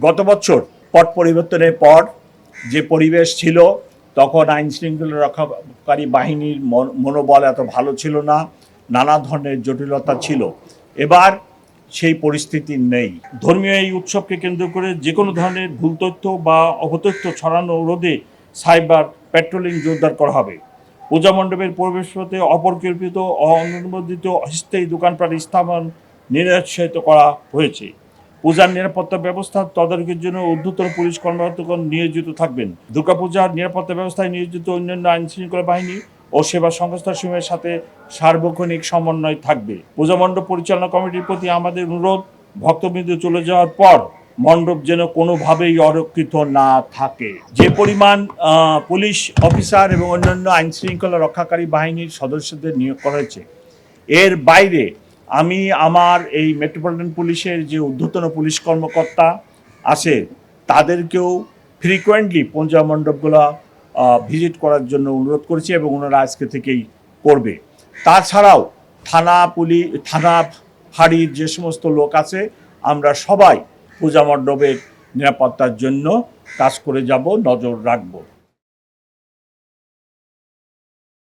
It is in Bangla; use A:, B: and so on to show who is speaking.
A: গত বছর পট পরিবর্তনের পর যে পরিবেশ ছিল, তখন আইন শৃঙ্খলা রক্ষাকারী বাহিনীর মন- মনোবল এত ভালো ছিল না, নানা ধরনের জটিলতা ছিল। এবার সেই পরিস্থিতি নেই। ধর্মীয় এই উৎসবকে কেন্দ্র করে যে কোনো ধরনের ভুল তথ্য বা অপতথ্য ছড়ানো রোধে সাইবার পেট্রোলিং জোরদার করা হবে। পূজা মণ্ডপের প্রবেশপথে অপরিকল্পিত অনুমোদিত অস্থায়ী দোকানপাট স্থাপন নিরুৎসাহিত করা হয়েছে। পূজার নিরাপত্তা ব্যবস্থা তদারকির জন্য ঊর্ধ্বতন পুলিশ কর্মকর্তাগণ নিয়োজিত থাকবেন। দুর্গাপূজার নিরাপত্তা ব্যবস্থায় নিয়োজিত অন্যান্য আইন শৃঙ্খলা বাহিনী ও সেবা সংস্থাসমূহের সাথে সার্বক্ষণিক সমন্বয় থাকবে। পূজা মণ্ডপ পরিচালনা কমিটির প্রতি আমাদের অনুরোধ, ভক্তবৃন্দ চলে যাওয়ার পর মণ্ডপ যেন কোনোভাবেই অরক্ষিত না থাকে। যে পরিমাণ পুলিশ অফিসার এবং অন্যান্য আইন শৃঙ্খলা রক্ষাকারী বাহিনীর সদস্যদের নিয়োগ করা হয়েছে, এর বাইরে আমি আমার এই মেট্রোপলিটন পুলিশের যে ঊর্ধ্বতন পুলিশ কর্মকর্তা আছে, তাদেরকেও ফ্রিকোয়েন্টলি পূজা মণ্ডপগুলো ভিজিট করার জন্য অনুরোধ করেছি এবং ওনারা আজকে থেকেই করবে। তাছাড়াও থানা পুলিশ থানা ফাঁড়ির যে সমস্ত লোক আছে, আমরা সবাই পূজা মণ্ডপের নিরাপত্তার জন্য কাজ করে যাব, নজর রাখব।